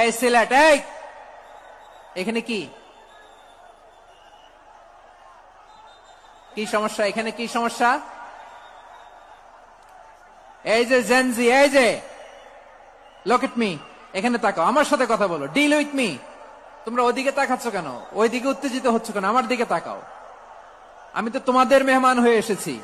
এই সিলেট, এই! এখানে কি? কি সমস্যা? এখানে কি সমস্যা? এই যে জেনজি এই যে! লোক এট মি এখানে তাকাও, আমার সাথে কথা বলো ডিল উইথ মি তোমরা ওদিকে তাকাচ্ছ কেন? ওইদিকে উত্তেজিত হচ্ছ কেন? আমার দিকে তাকাও। আমি তো তোমাদের মেহমান হয়ে এসেছি।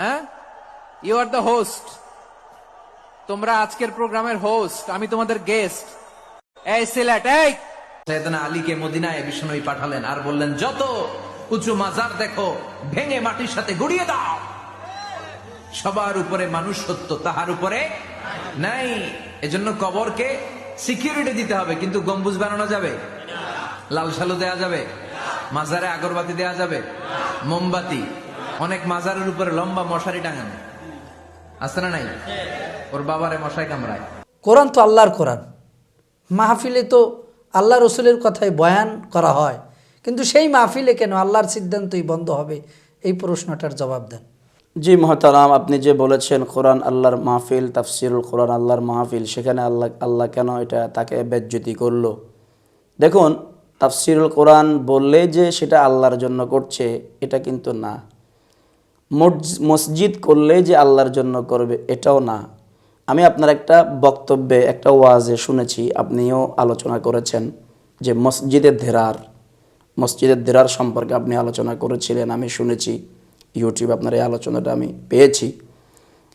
হ্যাঁ? ইউ আর দ্য হোস্ট তোমরা আজকের প্রোগ্রামের হোস্ট আমি তোমাদের গেস্ট এই সিলেট, এই! সৈয়দনা আলীকে মদিনায় বিষ্ণুই পাঠালেন আর বললেন, যত উঁচু মাজার দেখো, ভেঙে মাটির সাথে গুড়িয়ে দাও। সবার উপরে মানুষ সত্য তাহার উপরে নাই। এজন্য কবরকে সিকিউরিটি দিতে হবে। কিন্তু গম্বুজ বানানো যাবে? লাল সালু দেয়া যাবে? মাজারে আগরবাতি দেয়া যাবে? মোমবাতি? অনেক মাজারের উপরে লম্বা মশারি টাঙানো। আছে না নাই? ওর বাবারে মশাই কামড়ায়। কোরআন তো আল্লাহর কোরআন। মাহফিলে তো আল্লাহ রসুলের কথাই বয়ান করা হয়। কিন্তু সেই মাহফিলে কেন আল্লাহর সিদ্ধান্তই বন্ধ হবে? এই প্রশ্নটার জবাব দেন। জি মহতারাম আপনি যে বলেছেন কোরআন আল্লাহর মাহফিল তাফসিরুল কোরআন আল্লাহর মাহফিল সেখানে আল্লাহ আল্লাহ কেন এটা তাকে বেজ্জতি করল? দেখুন তাফসিরুল কোরআন বললে যে সেটা আল্লাহর জন্য করছে এটা কিন্তু না। মসজিদ করলে যে আল্লাহর জন্য করবে, এটাও না। আমি আপনার একটা বক্তব্যে, একটা ওয়াজে শুনেছি, আপনিও আলোচনা করেছেন যে মসজিদের ধেরার মসজিদের ধেরার সম্পর্কে আপনি আলোচনা করেছিলেন, আমি শুনেছি ইউটিউবে আপনার এই আলোচনাটা আমি পেয়েছি,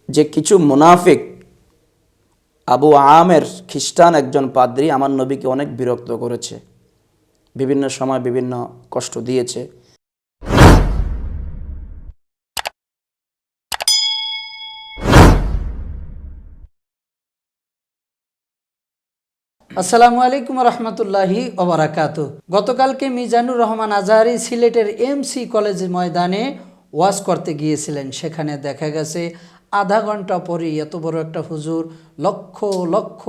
যে কিছু মুনাফিক, আবু আমের খ্রিস্টান একজন পাদ্রী আমার নবীকে অনেক বিরক্ত করেছে, বিভিন্ন সময় বিভিন্ন কষ্ট দিয়েছে আসসালামু আলাইকুম রহমতুল্লাহি ওবরাকাত। গতকালকে মিজানুর রহমান আজাহারি সিলেটের এমসি কলেজ ময়দানে ওয়াজ করতে গিয়েছিলেন। সেখানে দেখা গেছে আধা ঘণ্টা পরে এত বড় একটা হুজুর, লক্ষ লক্ষ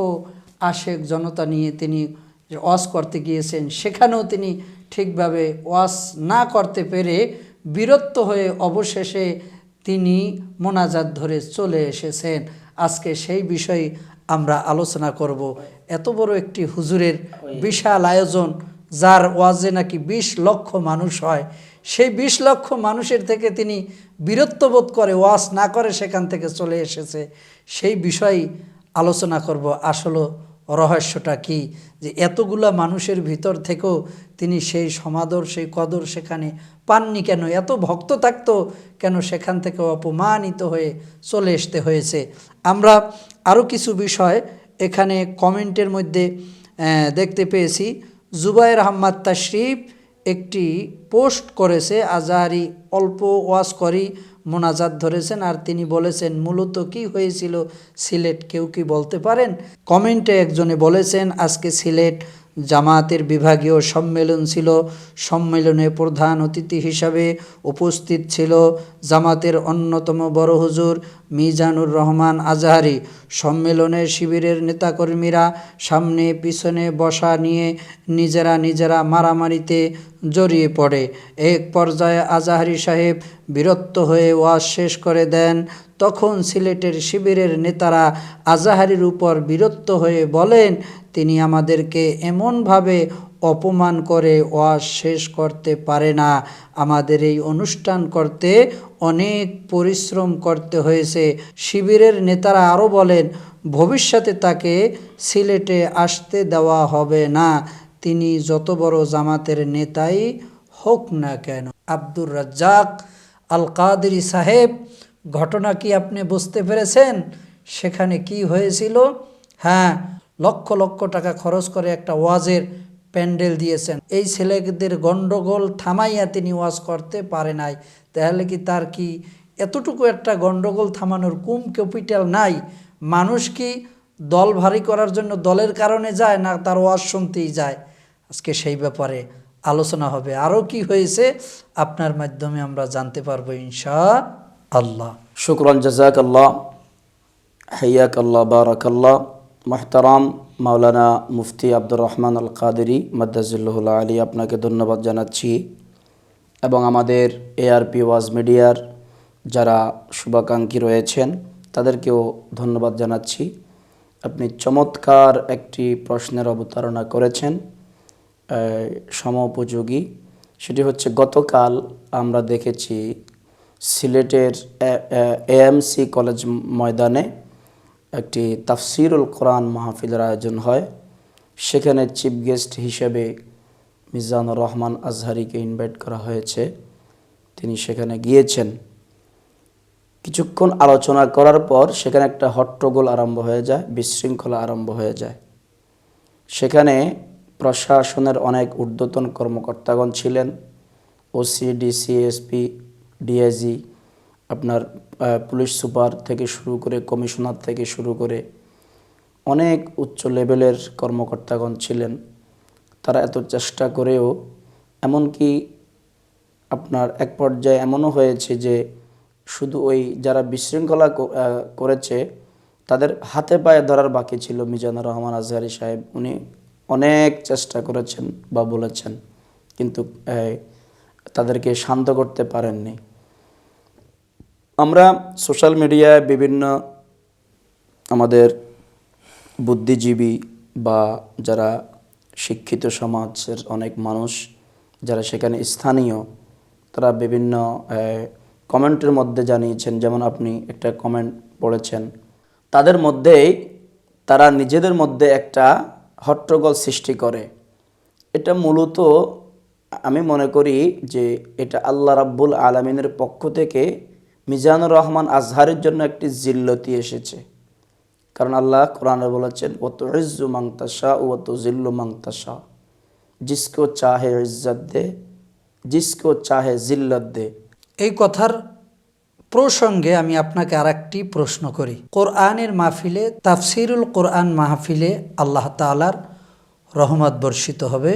আশেক জনতা নিয়ে তিনি ওয়াজ করতে গিয়েছেন। সেখানেও তিনি ঠিকভাবে ওয়াজ না করতে পেরে বিরক্ত হয়ে অবশেষে তিনি মোনাজাত ধরে চলে এসেছেন। আজকে সেই বিষয়ে আমরা আলোচনা করব। এত বড় একটি হুজুরের বিশাল আয়োজন, যার ওয়াজে নাকি বিশ লক্ষ মানুষ হয়। সেই বিশ লক্ষ মানুষের থেকে তিনি বীরত্ব বোধ করে ওয়াজ না করে সেখান থেকে চলে এসেছে। সেই বিষয়ে আলোচনা করব। আসলে রহস্যটা কি? যে এতগুলা মানুষের ভিতর থেকেও তিনি সেই সমাদর, সেই কদর সেখানে পাননি কেন? এত ভক্ত থাকতো কেন সেখান থেকে অপমানিত হয়ে চলে আসতে হয়েছে? আমরা আরও কিছু বিষয় এখানে কমেন্টের মধ্যে দেখতে পেয়েছি। জুবাইর আহম্মদ তাশরিফ একটি পোস্ট করেছে, আজাহারি অল্প ওয়াজ করি মোনাজাত ধরেছেন আর তিনি বলেছেন, মূলত কি হয়েছিল সিলেট কেউ কি বলতে পারেন? কমেন্টে একজনে বলেছেন, আজকে সিলেট জামায়াতের বিভাগীয় সম্মেলন ছিল। সম্মেলনে প্রধান অতিথি হিসাবে উপস্থিত ছিল জামাতের অন্যতম বড় হুজুর মিজানুর রহমান আজাহারি। সম্মেলনে শিবিরের নেতাকর্মীরা সামনে পিছনে বসা নিয়ে নিজেরা নিজেরা মারামারিতে জড়িয়ে পড়ে। এক পর্যায়ে আজাহারি সাহেব বিরক্ত হয়ে ওয়াজ শেষ করে দেন। তখন সিলেটের শিবিরের নেতারা আজাহারির উপর বিরক্ত হয়ে বলেন, তিনি আমাদেরকে এমনভাবে অপমান করে ওয়াজ শেষ করতে পারে না। আমাদের এই অনুষ্ঠান করতে অনেক পরিশ্রম করতে হয়েছে। শিবিরের নেতারা আরও বলেন, ভবিষ্যতে তাকে সিলেটে আসতে দেওয়া হবে না। তিনি যত বড় জামাতের নেতাই হোক না কেন। আব্দুর রাজ্জাক আল কাদেরি সাহেব, ঘটনা কি আপনি বুঝতে পেরেছেন? সেখানে কি হয়েছিল? হ্যাঁ লক্ষ লক্ষ টাকা খরচ করে একটা ওয়াজের প্যান্ডেল দিয়েছেন। এই ছেলেদের গন্ডগোল থামাইয়া তিনি ওয়াজ করতে পারে নাই। তাহলে কি তার কি এতটুকু একটা গন্ডগোল থামানোর কুম ক্যাপিটাল নাই? মানুষ কি দল ভারী করার জন্য দলের কারণে যায় না তার ওয়াজ শুনতেই যায়? আজকে সেই ব্যাপারে আলোচনা হবে। আরও কি হয়েছে আপনার মাধ্যমে আমরা জানতে পারব ইনশা আল্লাহ। শুক্রান জাজাক আল্লাহ হাইয়াক আল্লাহ বারাক আল্লাহ মাহতারাম মাওলানা মুফতি আব্দুর রহমান আল কাদেরি মাদ্দাজুল্লাহ আলী আপনাকে ধন্যবাদ জানাচ্ছি এবং আমাদের এআরপি ওয়াজ মিডিয়ার যারা শুভাকাঙ্ক্ষী রয়েছেন, তাদেরকেও ধন্যবাদ জানাচ্ছি। আপনি চমৎকার একটি প্রশ্নের অবতারণা করেছেন সমোপযোগী। সেটি হচ্ছে, গতকাল আমরা দেখেছি সিলেটের এএমসি কলেজ ময়দানে একটি তাফসিরুল কোরআন মাহফিলের আয়োজন হয়। সেখানে চিফ গেস্ট হিসেবে মিজানুর রহমান আজহারিকে ইনভাইট করা হয়েছে। তিনি সেখানে গিয়েছেন। কিছুক্ষণ আলোচনা করার পর সেখানে একটা হট্টগোল আরম্ভ হয়ে যায়, বিশৃঙ্খলা আরম্ভ হয়ে যায়। সেখানে প্রশাসনের অনেক ঊর্ধ্বতন কর্মকর্তাগণ ছিলেন। ওসি ডিসি এসপি ডিআইজি আপনার পুলিশ সুপার থেকে শুরু করে কমিশনার থেকে শুরু করে অনেক উচ্চ লেভেলের কর্মকর্তাগণ ছিলেন। তারা এত চেষ্টা করেও, এমনকি আপনার এক পর্যায়ে এমনও হয়েছে যে শুধু ওই যারা বিশৃঙ্খলা করেছে, তাদের হাতে পায়ে ধরার বাকি ছিল মিজানুর রহমান আজহারি সাহেব। উনি অনেক চেষ্টা করেছেন বা বলেছেন, কিন্তু তাদেরকে শান্ত করতে পারেননি। আমরা সোশ্যাল মিডিয়ায় বিভিন্ন আমাদের বুদ্ধিজীবী বা যারা শিক্ষিত সমাজের অনেক মানুষ, যারা সেখানে স্থানীয়, তারা বিভিন্ন কমেন্টের মধ্যে জানিয়েছেন, যেমন আপনি একটা কমেন্ট পড়েছেন, তাদের মধ্যেই তারা নিজেদের মধ্যে একটা হট্টগোল সৃষ্টি করে। এটা মূলত আমি মনে করি যে এটা আল্লাহ রাব্বুল আলমিনের পক্ষ থেকে মিজানুর রহমান আজহারের জন্য একটি জিল্লতি এসেছে। কারণ আল্লাহ কোরআনে বলেছেন ও তো ইজ্জু মাংতাসা ও তো জিল্লু মাংতাসা জিসকো চাহে ইজ্জত দে, জিসকো চাহে জিল্লত দে। এই কথার প্রসঙ্গে আমি আপনাকে আর একটি প্রশ্ন করি। কোরআনের মাহফিলে, তাফসিরুল কোরআন মাহফিলে আল্লাহ তালার রহমত বর্ষিত হবে,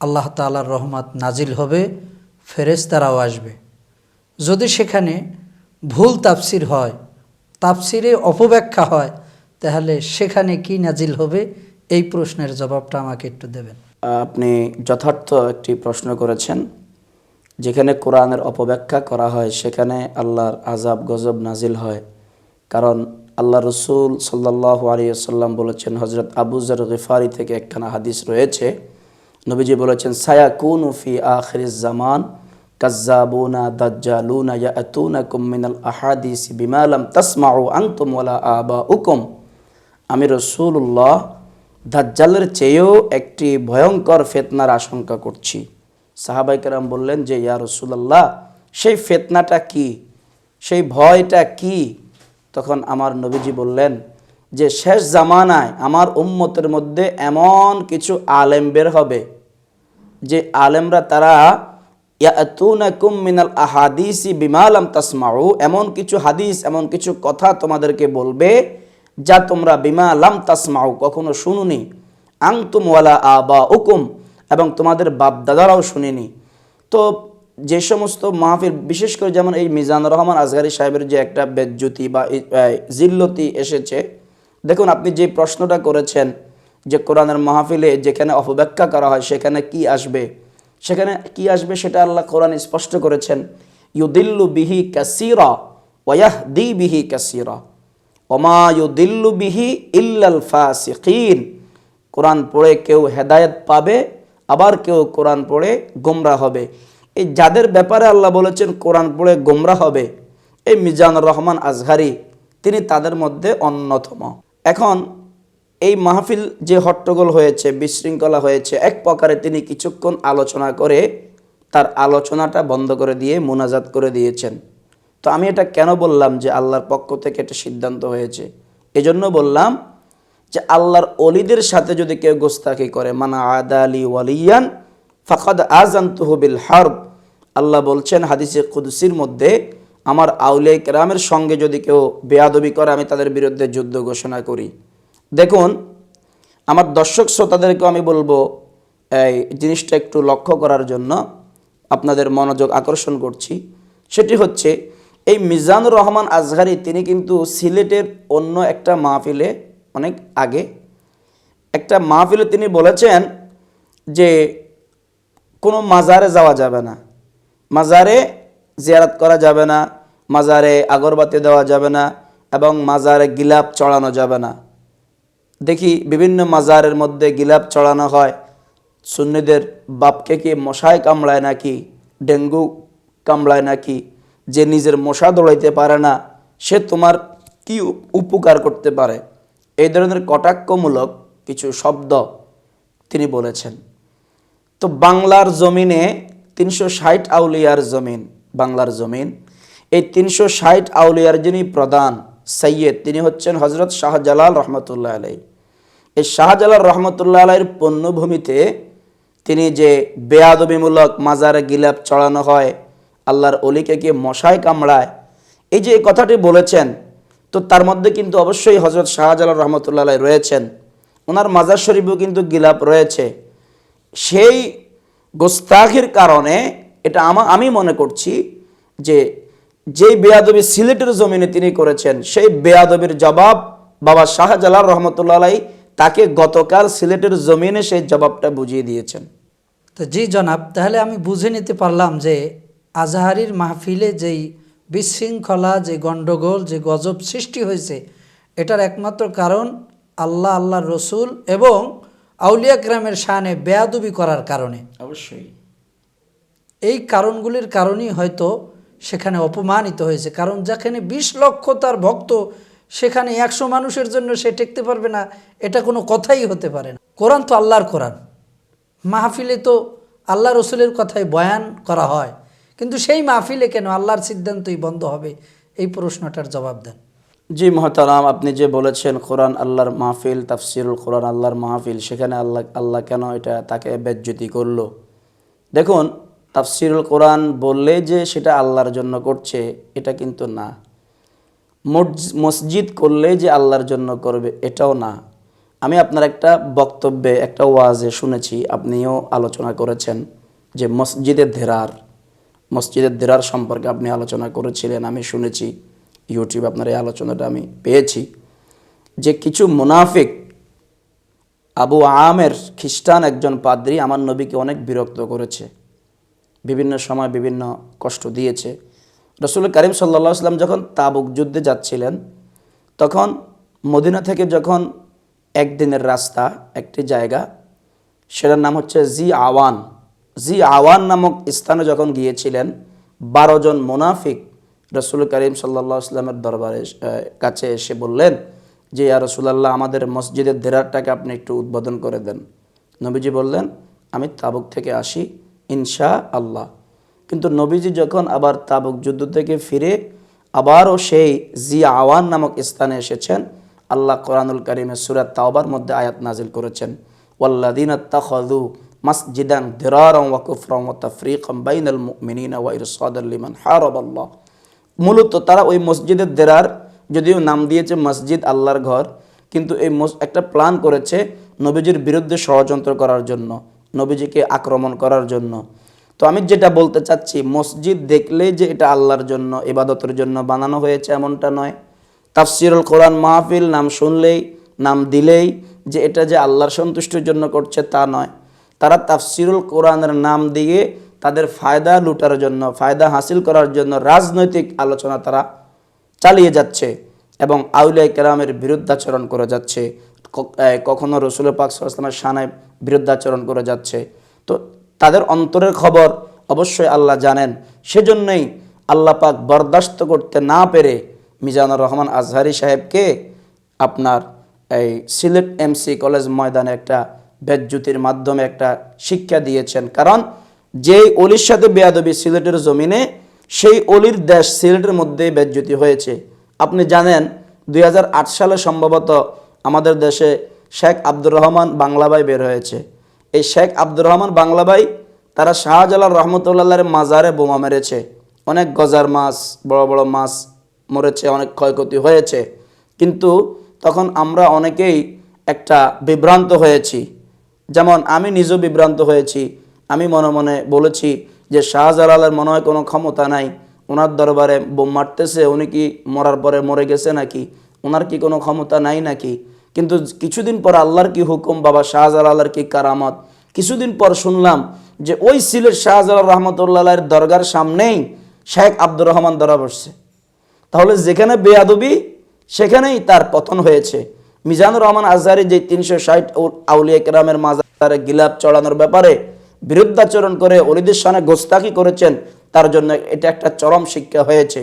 আল্লাহ তালার রহমত নাজিল হবে, ফেরেশতারাও আসবে। যদি সেখানে ভুল তাফসির হয়, তাফসিরে অপব্যাখ্যা হয়, তাহলে সেখানে কি নাজিল হবে? এই প্রশ্নের জবাবটা আমাকে একটু দেবেন। আপনি যথার্থ একটি প্রশ্ন করেছেন, যেখানে কোরআনের অপব্যাখ্যা করা হয়, সেখানে আল্লাহর আজাব গজব নাজিল হয়। কারণ আল্লাহ রসুল সাল্লাহ আলিয়াল্লাম বলেছেন হজরত আবুজর গিফারি থেকে একখানা হাদিস রয়েছে। নবীজি বলেছেন সায়া কুন ফি আখির জামান উকুম আমি রসুল্লাহ দাজ্জালের চেয়েও একটি ভয়ঙ্কর ফেতনার আশঙ্কা করছি। সাহাবাই কেরাম বললেন যে, ইয়া রসুলাল্লাহ, সেই ফেতনাটা কি? সেই ভয়টা কি? তখন আমার নবীজি বললেন যে, শেষ জামানায় আমার উম্মতের মধ্যে এমন কিছু আলেম বের হবে, যে আলেমরা তারা ইয়াতুনাকুম মিনাল আহাদিসি বিমালাম তাসমাউ। এমন কিছু হাদিস, এমন কিছু কথা তোমাদেরকে বলবে যা তোমরা বিমা লাম তাসমাউ, কখনো শুনুনি। আংতুম ওয়ালা আবা উকুম এবং তোমাদের বাপ দাদারাও শুনিনি। তো যে সমস্ত মাহফিল, বিশেষ করে যেমন এই মিজানুর রহমান আজহারি সাহেবের যে একটা বেজ্জুতি বা জিল্লতি এসেছে, দেখুন আপনি যে প্রশ্নটা করেছেন যে কোরআনের মাহফিলে যেখানে অপব্যাখ্যা করা হয়, সেখানে কি আসবে? সেখানে কি আসবে সেটা আল্লাহ কোরআন স্পষ্ট করেছেন। ইউদিল্লু বিহি কাসিরা ওয়াহ দি বিহি কাসিরা। ওমা ইউদিল্লু বিহি ইল্লাল ফাসিকিন। কোরআন পড়ে কেউ হেদায়েত পাবে, আবার কেউ কোরআন পড়ে গোমরা হবে। এই যাদের ব্যাপারে আল্লাহ বলেছেন কোরআন পড়ে গোমরা হবে, এই মিজানুর রহমান আজহারি, তিনি তাদের মধ্যে অন্যতম। এখন এই মাহফিল যে হট্টগোল হয়েছে, বিশৃঙ্খলা হয়েছে, এক প্রকারে তিনি কিছুক্ষণ আলোচনা করে তার আলোচনাটা বন্ধ করে দিয়ে মোনাজাত করে দিয়েছেন। তো আমি এটা কেন বললাম যে আল্লাহর পক্ষ থেকে এটা সিদ্ধান্ত হয়েছে? এজন্য বললাম যে আল্লাহর অলিদের সাথে যদি কেউ গোস্তাকি করে, মানা আদালি ওয়ালিয়ান, ফাকাদ আজান তহবিল হার্ব, আল্লাহ বলছেন হাদিসে কুদসির মধ্যে, আমার আউলিয়া কেরামের সঙ্গে যদি কেউ বেয়াদবি করে, আমি তাদের বিরুদ্ধে যুদ্ধ ঘোষণা করি। দেখুন, আমার দর্শক শ্রোতাদেরকে আমি বলব, এই জিনিসটা একটু লক্ষ্য করার জন্য আপনাদের মনোযোগ আকর্ষণ করছি। সেটি হচ্ছে, এই মিজানুর রহমান আজহারি, তিনি কিন্তু সিলেটের অন্য একটা মাহফিলে অনেক আগে, একটা মাহফিলে তিনি বলেছেন যে, কোনো মাজারে যাওয়া যাবে না। মাজারে জিয়ারাত করা যাবে না, মাজারে আগরবাতি দেওয়া যাবে না, এবং মাজারে গিলাপ চড়ানো যাবে না। দেখি বিভিন্ন মাজারের মধ্যে গিলাপ চড়ানো হয়। সুন্নিদের বাপকে কি মশায় কামড়ায় নাকি? ডেঙ্গু কামড়ায় নাকি? যে নিজের মশা দৌড়াইতে পারে না, সে তোমার কি উপকার করতে পারে? এই ধরনের কটাক্ষমূলক কিছু শব্দ তিনি বলেছেন। তো বাংলার জমিনে তিনশো ষাট আউলিয়ার জমিন, বাংলার জমিন। এই তিনশো ষাট আউলিয়ার যিনি প্রধান সৈয়দ, তিনি হচ্ছেন হজরত শাহজালাল রহমতুল্লাহ আলাই এই শাহজালাল রহমতুল্লাহ আলাইয়ের পণ্যভূমিতে তিনি যে বেয়াদবিমূলক মাজারে গিলাপ চড়ানো হয়, আল্লাহর অলিকে কি মশায় কামড়ায়, এই যে এই কথাটি বলেছেন, তো তার মধ্যে কিন্তু অবশ্যই হজরত শাহজালাল রহমতুল্লাহ আলাই রয়েছেন। ওনার মাজার শরীফেও কিন্তু গিলাপ রয়েছে। সেই গোস্তাখির কারণে এটা আমা, আমি মনে করছি যে যেই বেয়াদবি সিলেটের জমিনে তিনি করেছেন সেই বেয়াদবির জবাব বাবা শাহজালাল রহমতুল্লাহ আলাই তাকে গতকাল সিলেটের জমিনে সেই জবাবটা বুঝিয়ে দিয়েছেন। তো জি জনাব তাহলে আমি বুঝে নিতে পারলাম যে আজহারির মাহফিলে যেই বিশৃঙ্খলা যে গণ্ডগোল যে গজব সৃষ্টি হয়েছে এটার একমাত্র কারণ আল্লাহ আল্লাহ রসুল এবং আউলিয়া গ্রামের শানে বেয়াদুবি করার কারণে। অবশ্যই। এই কারণগুলির কারণেই হয়তো সেখানে অপমানিত হয়েছে। কারণ যেখানে বিশ লক্ষ তার ভক্ত, সেখানে একশো মানুষের জন্য সে টেকতে পারবে না, এটা কোনো কথাই হতে পারে না। কোরআন তো আল্লাহর কোরআন। মাহফিলে তো আল্লাহ রসুলের কথাই বয়ান করা হয়। কিন্তু সেই মাহফিলে কেন আল্লাহর সিদ্ধান্তই বন্ধ হবে? এই প্রশ্নটার জবাব দেন। জি মহতারাম, আপনি যে বলেছেন কোরআন আল্লাহর মাহফিল, তাফসিরুল কোরআন আল্লাহর মাহফিল, সেখানে আল্লাহ আল্লাহ কেন এটা তাকে বেজ্জতি করল? দেখুন তাফসিরুল কোরআন বললে যে সেটা আল্লাহর জন্য করছে, এটা কিন্তু না। মসজিদ করলে যে আল্লাহর জন্য করবে, এটাও না। আমি আপনার একটা বক্তব্যে একটা ওয়াজে শুনেছি, আপনিও আলোচনা করেছেন যে মসজিদের ধেরার মসজিদের ধেরার সম্পর্কে আপনি আলোচনা করেছিলেন, আমি শুনেছি, ইউটিউব আপনার এই আলোচনাটা আমি পেয়েছি যে কিছু মুনাফিক, আবু আমের খ্রিস্টান একজন পাদ্রী আমার নবীকে অনেক বিরক্ত করেছে। বিভিন্ন সময় বিভিন্ন কষ্ট দিয়েছে। রসুল করিম সাল্লা সাল্লাম যখন তাবুক যুদ্ধে যাচ্ছিলেন, তখন মদিনা থেকে যখন একদিনের রাস্তা, একটি জায়গা, সেটার নাম হচ্ছে জি আওয়ান জি আওয়ান নামক স্থানে যখন গিয়েছিলেন, বারো জন মোনাফিক রসুল করিম সাল্লা সাল্লামের দরবারে কাছে এসে বললেন যে, ইয়া রসুলাল্লাহ, আমাদের মসজিদের দেরারটাকে আপনি একটু উদ্বোধন করে দেন। নবীজি বললেন, আমি তাবুক থেকে আসি। ইনশা আল্লাহ কিন্তু নবীজি যখন আবার তাবুক যুদ্ধ থেকে ফিরে আবারও সেই জি আওয়ান নামক স্থানে এসেছেন, আল্লাহ কোরআনুল করিমের সুরাত তাওবার মধ্যে আয়াত নাজিল করেছেন ওয়াল্লাদিন আত্তাখাযু মাসজিদান দিরারাম ওয়া কুফরাম ওয়া তাফরীকাম বাইনাল মুমিনিনা ওয়া ইরসাদাল লিমান হারাবাল্লাহ। মূলত তারা ওই মসজিদের দেরার যদিও নাম দিয়েছে মসজিদ আল্লাহর ঘর, কিন্তু এই একটা প্ল্যান করেছে নবীজির বিরুদ্ধে ষড়যন্ত্র করার জন্য। নবীজিকে আক্রমণ করার জন্য। তো আমি যেটা বলতে চাচ্ছি, মসজিদ দেখলেই যে এটা আল্লাহর জন্য, ইবাদতের জন্য বানানো হয়েছে এমনটা নয়। তাফসিরুল কোরআন মাহফিল, নাম শুনলেই, নাম দিলেই যে এটা যে আল্লাহর সন্তুষ্টির জন্য করছে তা নয়। তারা তাফসিরুল কোরআনের নাম দিয়ে তাদের ফায়দা লুটার জন্য, ফায়দা হাসিল করার জন্য রাজনৈতিক আলোচনা তারা চালিয়ে যাচ্ছে এবং আউলিয়া কেরামের বিরুদ্ধাচরণ করে যাচ্ছে। কখনো রসুল পাক সাল্লামের সানায় বিরুদ্ধাচরণ করে যাচ্ছে। তো তাদের অন্তরের খবর অবশ্যই আল্লাহ জানেন। সেজন্যই আল্লাহ পাক বরদাস্ত করতে না পেরে মিজানুর রহমান আজহারি সাহেবকে আপনার এই সিলেট এমসি কলেজ ময়দানে একটা বেজ্জুতির মাধ্যমে একটা শিক্ষা দিয়েছেন। কারণ যেই অলির সাথে বেয়াদবি সিলেটের জমিনে, সেই অলির দেশ সিলেটের মধ্যে বেজ্জুতি হয়েছে। আপনি জানেন, দুই হাজার আট সালে সম্ভবত আমাদের দেশে শেখ আব্দুর রহমান বাংলাবাই বের হয়েছে। এই শেখ আব্দুর রহমান বাংলাবাই তারা শাহজালাল রহমতুল্লাহের মাজারে বোমা মেরেছে। অনেক গজার মাছ, বড় বড় মাছ মরেছে, অনেক ক্ষয়ক্ষতি হয়েছে। কিন্তু তখন আমরা অনেকেই একটা বিভ্রান্ত হয়েছি। যেমন আমি নিজেও বিভ্রান্ত হয়েছি। আমি মনে মনে বলেছি যে শাহজালালের মনে হয় কোনো ক্ষমতা নাই। ওনার দরবারে বোম মারতেছে, উনি কি মরার পরে মরে গেছে নাকি? ওনার কি কোনো ক্ষমতা নাই নাকি? কিন্তু কিছুদিন পর আল্লাহর কি হুকুম, বাবা শাহজালালের কি কারামত? কিছুদিন পর শুনলাম যে ওই সিলেট শাহজালাল রহমতুল্লাহের দরগার সামনেই শেখ আব্দুর রহমান ধরা বসছে তাহলে যেখানে বেয়াদবি, সেখানেই তার পতন হয়েছে। মিজানুর রহমান আজহারি যে তিনশো ষাট আউলিয়া কেরামের মাজারে গিলাপ চড়ানোর ব্যাপারে বিরুদ্ধাচরণ করে অলিদের সানে গোস্তাকি করেছেন, তার জন্য এটা একটা চরম শিক্ষা হয়েছে।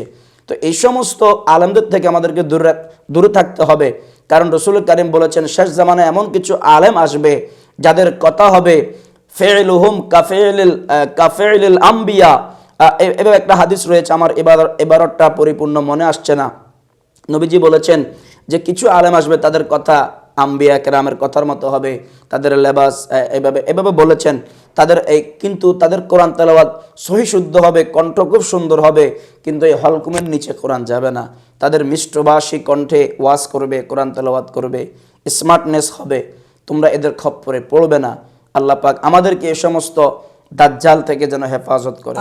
তো এই সমস্ত আলেমদের থেকে আমাদেরকে দূরে দূরে থাকতে হবে। কারণ রসুল করিম বলেছেন শেষ জামানায় এমন কিছু আলেম আসবে যাদের কথা হবে ফেলুহুম কাফেলিল কাফেলিল আম্বিয়া। আহ, এ- এভাবে একটা হাদিস রয়েছে আমার এবার এবারটা পরিপূর্ণ মনে আসছে না। নবীজি বলেছেন যে কিছু আলেম আসবে তাদের কথা আম্বিয়া কেরামের কথার মতো হবে তাদের লেবাস এভাবে এভাবে বলেছেন। তাদের এই, কিন্তু তাদের কোরআন তেলাওয়াত সহি শুদ্ধ হবে কণ্ঠ খুব সুন্দর হবে, কিন্তু এই হলকুমের নিচে কোরআন যাবে না। তাদের মিষ্টভাষী কণ্ঠে ওয়াশ করবে, কোরআন তেলাওয়াত করবে, স্মার্টনেস হবে, তোমরা এদের খপ্পরে পড়বে না। আল্লাহ পাক আমাদেরকে এ সমস্ত দাজ্জাল থেকে যেন হেফাজত করে।